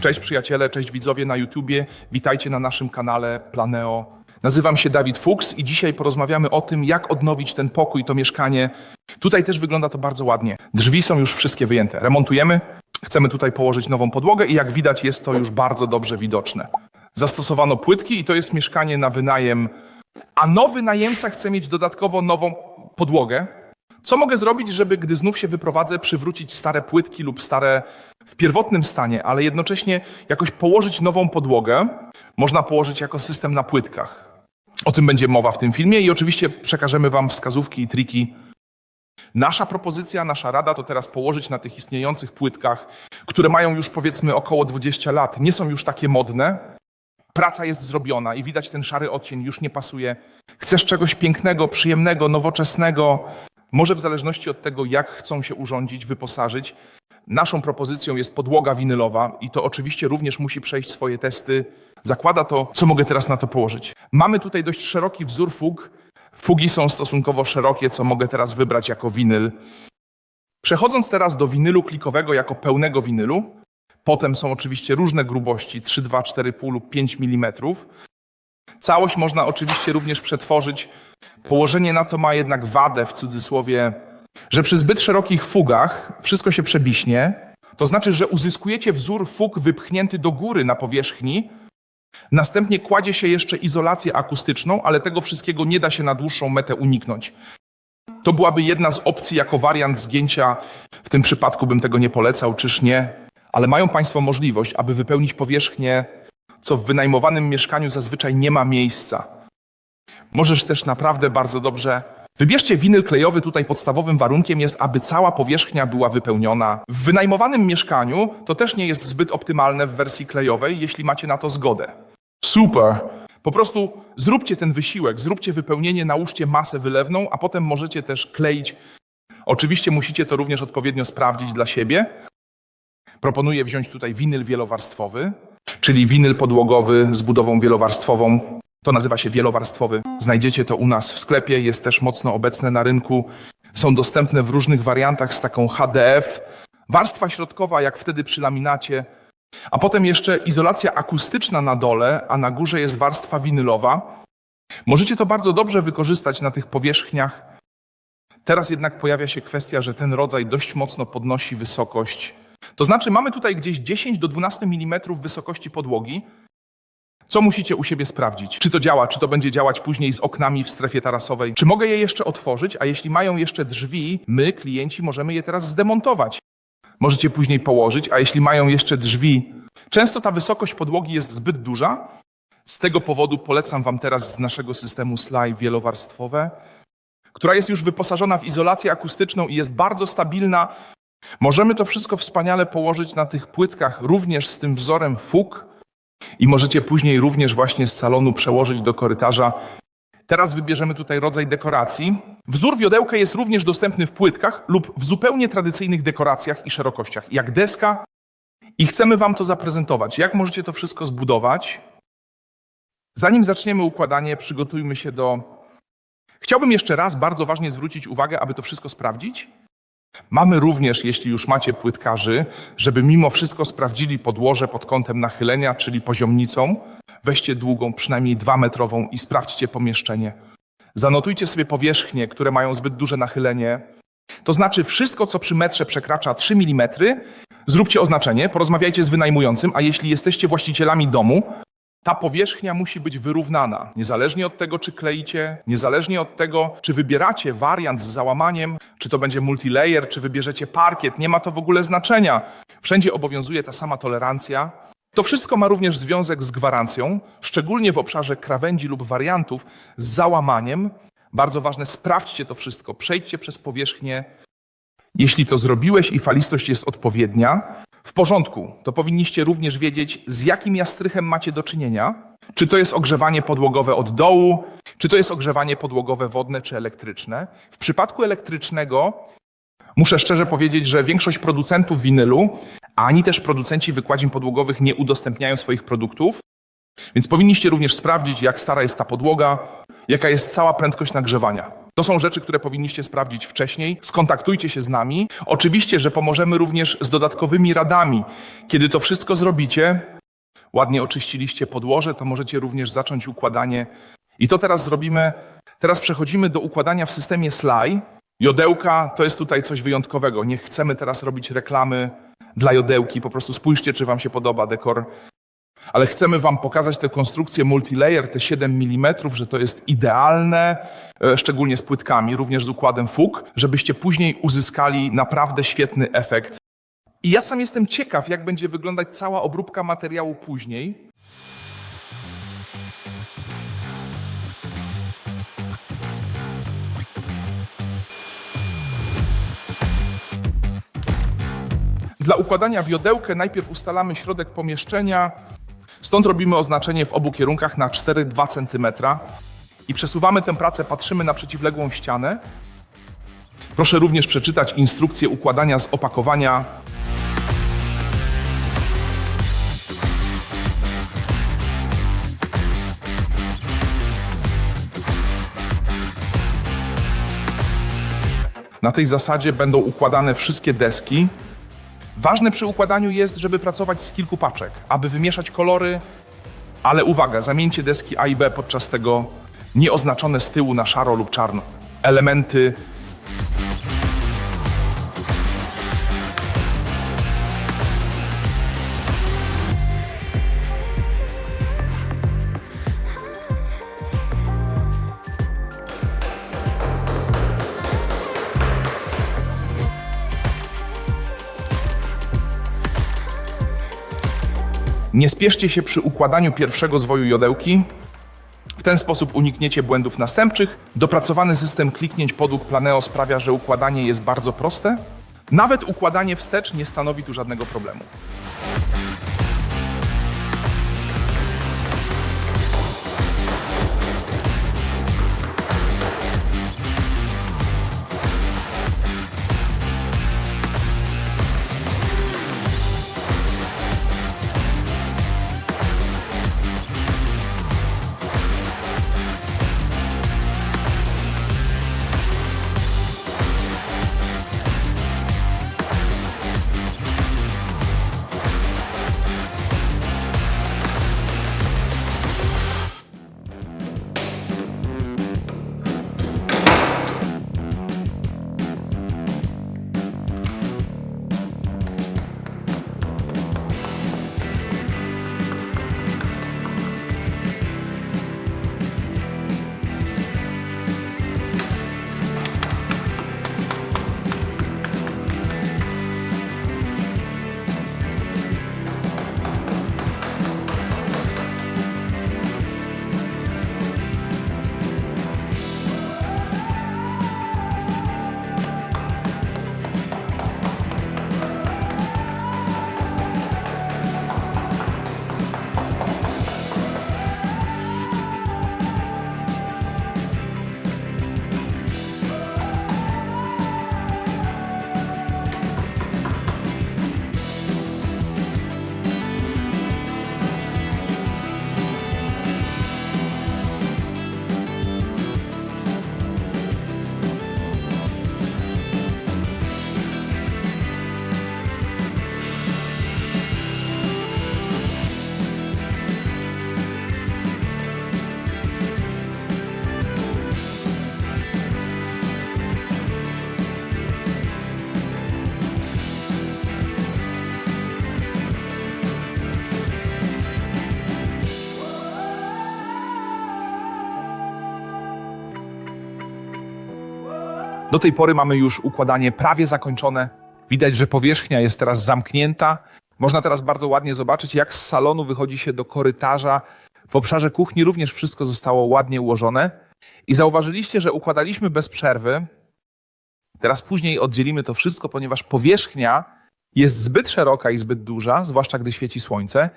Cześć przyjaciele, cześć widzowie na YouTubie. Witajcie na naszym kanale Planeo. Nazywam się Dawid Fuchs i dzisiaj porozmawiamy o tym, jak odnowić ten pokój, to mieszkanie. Tutaj też wygląda to bardzo ładnie. Drzwi są już wszystkie wyjęte. Remontujemy. Chcemy tutaj położyć nową podłogę i jak widać jest to już bardzo dobrze widoczne. Zastosowano płytki i to jest mieszkanie na wynajem, a nowy najemca chce mieć dodatkowo nową podłogę. Co mogę zrobić, żeby gdy znów się wyprowadzę, przywrócić stare płytki lub stare w pierwotnym stanie, ale jednocześnie jakoś położyć nową podłogę? Można położyć jako system na płytkach. O tym będzie mowa w tym filmie i oczywiście przekażemy Wam wskazówki i triki. Nasza propozycja, nasza rada to teraz położyć na tych istniejących płytkach, które mają już powiedzmy około 20 lat, nie są już takie modne. Praca jest zrobiona i widać ten szary odcień, już nie pasuje. Chcesz czegoś pięknego, przyjemnego, nowoczesnego, może w zależności od tego, jak chcą się urządzić, wyposażyć. Naszą propozycją jest podłoga winylowa i to oczywiście również musi przejść swoje testy. Zakłada to, co mogę teraz na to położyć. Mamy tutaj dość szeroki wzór fug. Fugi są stosunkowo szerokie, co mogę teraz wybrać jako winyl. Przechodząc teraz do winylu klikowego jako pełnego winylu, potem są oczywiście różne grubości 3,2, 4,5 lub 5 mm. Całość można oczywiście również przetworzyć. Położenie na to ma jednak wadę w cudzysłowie, że przy zbyt szerokich fugach wszystko się przebiśnie. To znaczy, że uzyskujecie wzór fug wypchnięty do góry na powierzchni. Następnie kładzie się jeszcze izolację akustyczną, ale tego wszystkiego nie da się na dłuższą metę uniknąć. To byłaby jedna z opcji jako wariant zgięcia. W tym przypadku bym tego nie polecał, czyż nie? Ale mają Państwo możliwość, aby wypełnić powierzchnię, co w wynajmowanym mieszkaniu zazwyczaj nie ma miejsca. Możesz też naprawdę bardzo dobrze. Wybierzcie winyl klejowy, tutaj podstawowym warunkiem jest, aby cała powierzchnia była wypełniona. W wynajmowanym mieszkaniu to też nie jest zbyt optymalne w wersji klejowej, jeśli macie na to zgodę. Super! Po prostu zróbcie ten wysiłek, zróbcie wypełnienie, nałóżcie masę wylewną, a potem możecie też kleić. Oczywiście musicie to również odpowiednio sprawdzić dla siebie. Proponuję wziąć tutaj winyl wielowarstwowy, czyli winyl podłogowy z budową wielowarstwową. To nazywa się wielowarstwowy. Znajdziecie to u nas w sklepie, jest też mocno obecne na rynku. Są dostępne w różnych wariantach z taką HDF. Warstwa środkowa, jak wtedy przy laminacie, a potem jeszcze izolacja akustyczna na dole, a na górze jest warstwa winylowa. Możecie to bardzo dobrze wykorzystać na tych powierzchniach. Teraz jednak pojawia się kwestia, że ten rodzaj dość mocno podnosi wysokość. To znaczy mamy tutaj gdzieś 10 do 12 mm wysokości podłogi. Co musicie u siebie sprawdzić? Czy to działa, czy to będzie działać później z oknami w strefie tarasowej? Czy mogę je jeszcze otworzyć? A jeśli mają jeszcze drzwi, my, klienci, możemy je teraz zdemontować. Możecie później położyć, a jeśli mają jeszcze drzwi, często ta wysokość podłogi jest zbyt duża. Z tego powodu polecam Wam teraz z naszego systemu SLY wielowarstwowe, która jest już wyposażona w izolację akustyczną i jest bardzo stabilna. Możemy to wszystko wspaniale położyć na tych płytkach, również z tym wzorem fug i możecie później również właśnie z salonu przełożyć do korytarza. Teraz wybierzemy tutaj rodzaj dekoracji. Wzór wiodełka jest również dostępny w płytkach lub w zupełnie tradycyjnych dekoracjach i szerokościach, jak deska. I chcemy Wam to zaprezentować. Jak możecie to wszystko zbudować? Zanim zaczniemy układanie, przygotujmy się do. Chciałbym jeszcze raz bardzo ważnie zwrócić uwagę, aby to wszystko sprawdzić. Mamy również, jeśli już macie płytkarzy, żeby mimo wszystko sprawdzili podłoże pod kątem nachylenia, czyli poziomnicą. Weźcie długą, przynajmniej dwumetrową i sprawdźcie pomieszczenie. Zanotujcie sobie powierzchnie, które mają zbyt duże nachylenie. To znaczy wszystko, co przy metrze przekracza 3 mm, zróbcie oznaczenie, porozmawiajcie z wynajmującym, a jeśli jesteście właścicielami domu, ta powierzchnia musi być wyrównana. Niezależnie od tego, czy kleicie, niezależnie od tego, czy wybieracie wariant z załamaniem, czy to będzie multilayer, czy wybierzecie parkiet, nie ma to w ogóle znaczenia. Wszędzie obowiązuje ta sama tolerancja. To wszystko ma również związek z gwarancją, szczególnie w obszarze krawędzi lub wariantów z załamaniem. Bardzo ważne, sprawdźcie to wszystko, przejdźcie przez powierzchnię. Jeśli to zrobiłeś i falistość jest odpowiednia, w porządku, to powinniście również wiedzieć, z jakim jastrychem macie do czynienia. Czy to jest ogrzewanie podłogowe od dołu, czy to jest ogrzewanie podłogowe wodne czy elektryczne. W przypadku elektrycznego muszę szczerze powiedzieć, że większość producentów winylu, ani też producenci wykładzin podłogowych nie udostępniają swoich produktów, więc powinniście również sprawdzić, jak stara jest ta podłoga, jaka jest cała prędkość nagrzewania. To są rzeczy, które powinniście sprawdzić wcześniej. Skontaktujcie się z nami. Oczywiście, że pomożemy również z dodatkowymi radami. Kiedy to wszystko zrobicie, ładnie oczyściliście podłoże, to możecie również zacząć układanie. I to teraz zrobimy. Teraz przechodzimy do układania w systemie Sly. Jodełka to jest tutaj coś wyjątkowego. Nie chcemy teraz robić reklamy dla jodełki. Po prostu spójrzcie, czy Wam się podoba dekor. Ale chcemy Wam pokazać tę konstrukcję multilayer, te 7 mm, że to jest idealne, szczególnie z płytkami, również z układem FUK, żebyście później uzyskali naprawdę świetny efekt. I ja sam jestem ciekaw, jak będzie wyglądać cała obróbka materiału później. Dla układania w jodełkę najpierw ustalamy środek pomieszczenia, stąd robimy oznaczenie w obu kierunkach na 4-2 cm i przesuwamy tę pracę, patrzymy na przeciwległą ścianę. Proszę również przeczytać instrukcję układania z opakowania. Na tej zasadzie będą układane wszystkie deski. Ważne przy układaniu jest, żeby pracować z kilku paczek, aby wymieszać kolory, ale uwaga, zamieńcie deski A i B podczas tego nieoznaczone z tyłu na szaro lub czarno. Elementy Nie spieszcie się przy układaniu pierwszego zwoju jodełki. W ten sposób unikniecie błędów następczych. Dopracowany system kliknięć podług Planeo sprawia, że układanie jest bardzo proste. Nawet układanie wstecz nie stanowi tu żadnego problemu. Do tej pory mamy już układanie prawie zakończone. Widać, że powierzchnia jest teraz zamknięta. Można teraz bardzo ładnie zobaczyć, jak z salonu wychodzi się do korytarza. W obszarze kuchni również wszystko zostało ładnie ułożone. I zauważyliście, że układaliśmy bez przerwy. Teraz później oddzielimy to wszystko, ponieważ powierzchnia jest zbyt szeroka i zbyt duża, zwłaszcza gdy świeci słońce.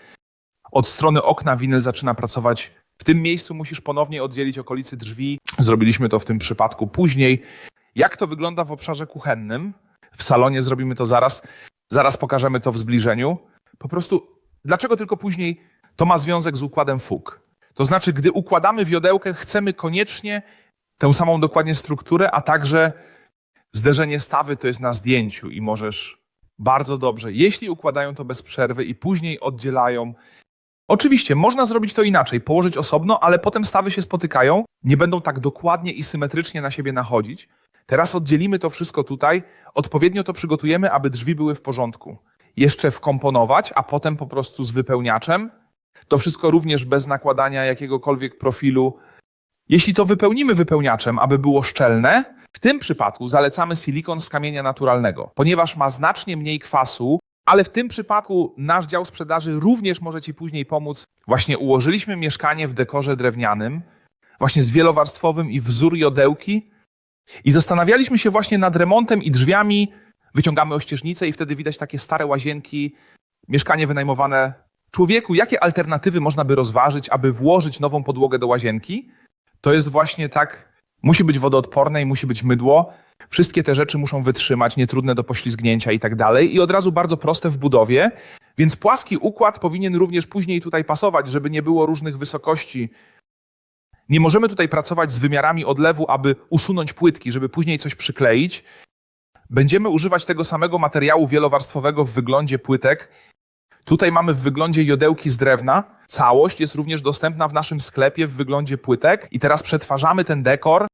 Od strony okna winyl zaczyna pracować. W tym miejscu musisz ponownie oddzielić okolicy drzwi. Zrobiliśmy to w tym przypadku później. Jak to wygląda w obszarze kuchennym? W salonie zrobimy to zaraz. Zaraz pokażemy to w zbliżeniu. Po prostu, dlaczego tylko później? To ma związek z układem fug. To znaczy, gdy układamy wiodełkę, chcemy koniecznie tę samą dokładnie strukturę, a także zderzenie stawy to jest na zdjęciu i możesz bardzo dobrze, jeśli układają to bez przerwy i później oddzielają. Oczywiście, można zrobić to inaczej, położyć osobno, ale potem stawy się spotykają, nie będą tak dokładnie i symetrycznie na siebie nachodzić. Teraz oddzielimy to wszystko tutaj, odpowiednio to przygotujemy, aby drzwi były w porządku. Jeszcze wkomponować, a potem po prostu z wypełniaczem. To wszystko również bez nakładania jakiegokolwiek profilu. Jeśli to wypełnimy wypełniaczem, aby było szczelne, w tym przypadku zalecamy silikon z kamienia naturalnego, ponieważ ma znacznie mniej kwasu, ale w tym przypadku nasz dział sprzedaży również może Ci później pomóc. Właśnie ułożyliśmy mieszkanie w dekorze drewnianym, właśnie z wielowarstwowym i wzór jodełki i zastanawialiśmy się właśnie nad remontem i drzwiami. Wyciągamy ościeżnicę i wtedy widać takie stare łazienki, mieszkanie wynajmowane. Człowieku, jakie alternatywy można by rozważyć, aby włożyć nową podłogę do łazienki? To jest właśnie tak, musi być wodoodporne i musi być mydło. Wszystkie te rzeczy muszą wytrzymać, nietrudne do poślizgnięcia i tak dalej. I od razu bardzo proste w budowie. Więc płaski układ powinien również później tutaj pasować, żeby nie było różnych wysokości. Nie możemy tutaj pracować z wymiarami odlewu, aby usunąć płytki, żeby później coś przykleić. Będziemy używać tego samego materiału wielowarstwowego w wyglądzie płytek. Tutaj mamy w wyglądzie jodełki z drewna. Całość jest również dostępna w naszym sklepie w wyglądzie płytek. I teraz przetwarzamy ten dekor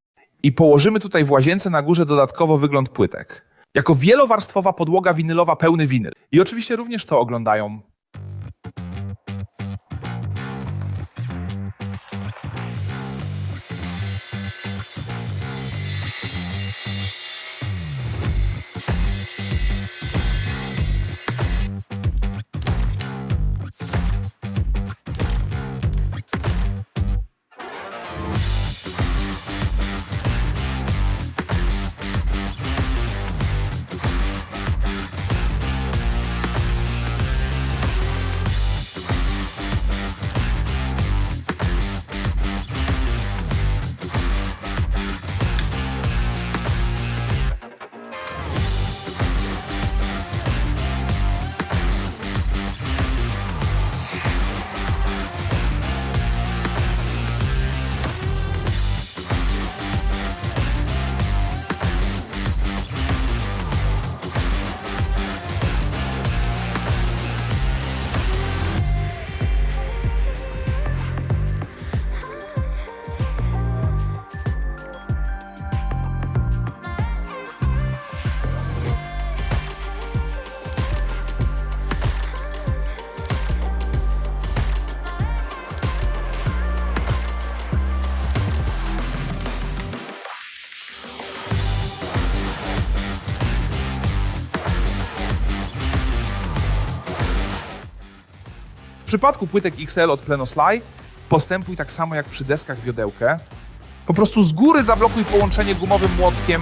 i położymy tutaj w łazience na górze dodatkowo wygląd płytek. Jako wielowarstwowa podłoga winylowa pełny winyl. I oczywiście również to oglądają. Przypadku płytek XL od Plenosly postępuj tak samo jak przy deskach wiodełkę. Po prostu z góry zablokuj połączenie gumowym młotkiem.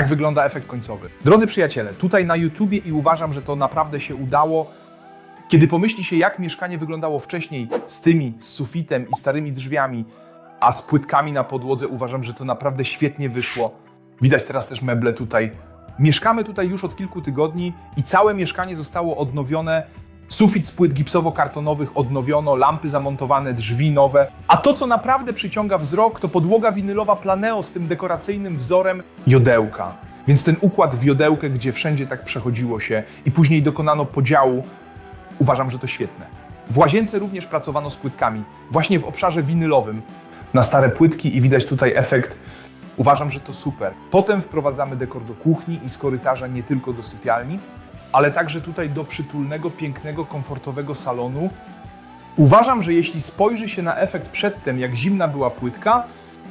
Tak wygląda efekt końcowy. Drodzy przyjaciele, tutaj na YouTubie i uważam, że to naprawdę się udało. Kiedy pomyśli się, jak mieszkanie wyglądało wcześniej z tymi, z sufitem i starymi drzwiami, a z płytkami na podłodze, uważam, że to naprawdę świetnie wyszło. Widać teraz też meble tutaj. Mieszkamy tutaj już od kilku tygodni i całe mieszkanie zostało odnowione. Sufit z płyt gipsowo-kartonowych odnowiono, lampy zamontowane, drzwi nowe. A to, co naprawdę przyciąga wzrok, to podłoga winylowa Planeo z tym dekoracyjnym wzorem jodełka. Więc ten układ w jodełkę, gdzie wszędzie tak przechodziło się i później dokonano podziału, uważam, że to świetne. W łazience również pracowano z płytkami, właśnie w obszarze winylowym, na stare płytki i widać tutaj efekt. Uważam, że to super. Potem wprowadzamy dekor do kuchni i z korytarza nie tylko do sypialni, ale także tutaj do przytulnego, pięknego, komfortowego salonu. Uważam, że jeśli spojrzy się na efekt przedtem, jak zimna była płytka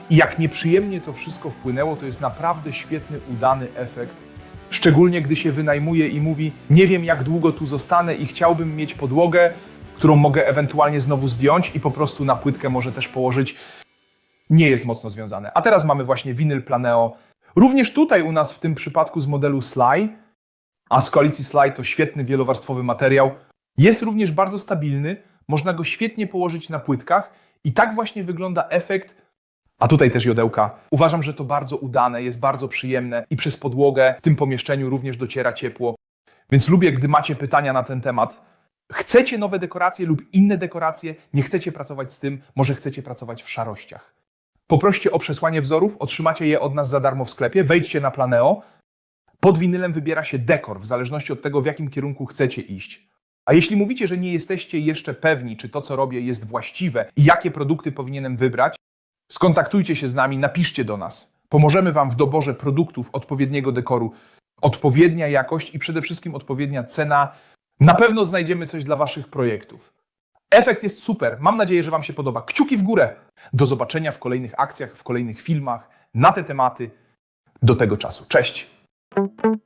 i jak nieprzyjemnie to wszystko wpłynęło, to jest naprawdę świetny, udany efekt. Szczególnie gdy się wynajmuje i mówi: Nie wiem, jak długo tu zostanę i chciałbym mieć podłogę, którą mogę ewentualnie znowu zdjąć i po prostu na płytkę może też położyć. Nie jest mocno związane. A teraz mamy właśnie winyl Planeo. Również tutaj u nas w tym przypadku z modelu Sly, a z koalicji Sly to świetny wielowarstwowy materiał. Jest również bardzo stabilny, można go świetnie położyć na płytkach i tak właśnie wygląda efekt. A tutaj też jodełka. Uważam, że to bardzo udane, jest bardzo przyjemne i przez podłogę w tym pomieszczeniu również dociera ciepło. Więc lubię, gdy macie pytania na ten temat. Chcecie nowe dekoracje lub inne dekoracje, nie chcecie pracować z tym, może chcecie pracować w szarościach. Poproście o przesłanie wzorów, otrzymacie je od nas za darmo w sklepie. Wejdźcie na Planeo. Pod winylem wybiera się dekor, w zależności od tego, w jakim kierunku chcecie iść. A jeśli mówicie, że nie jesteście jeszcze pewni, czy to, co robię, jest właściwe i jakie produkty powinienem wybrać, skontaktujcie się z nami, napiszcie do nas. Pomożemy Wam w doborze produktów odpowiedniego dekoru, odpowiednia jakość i przede wszystkim odpowiednia cena. Na pewno znajdziemy coś dla Waszych projektów. Efekt jest super. Mam nadzieję, że Wam się podoba. Kciuki w górę. Do zobaczenia w kolejnych akcjach, w kolejnych filmach na te tematy. Do tego czasu. Cześć. Thank you.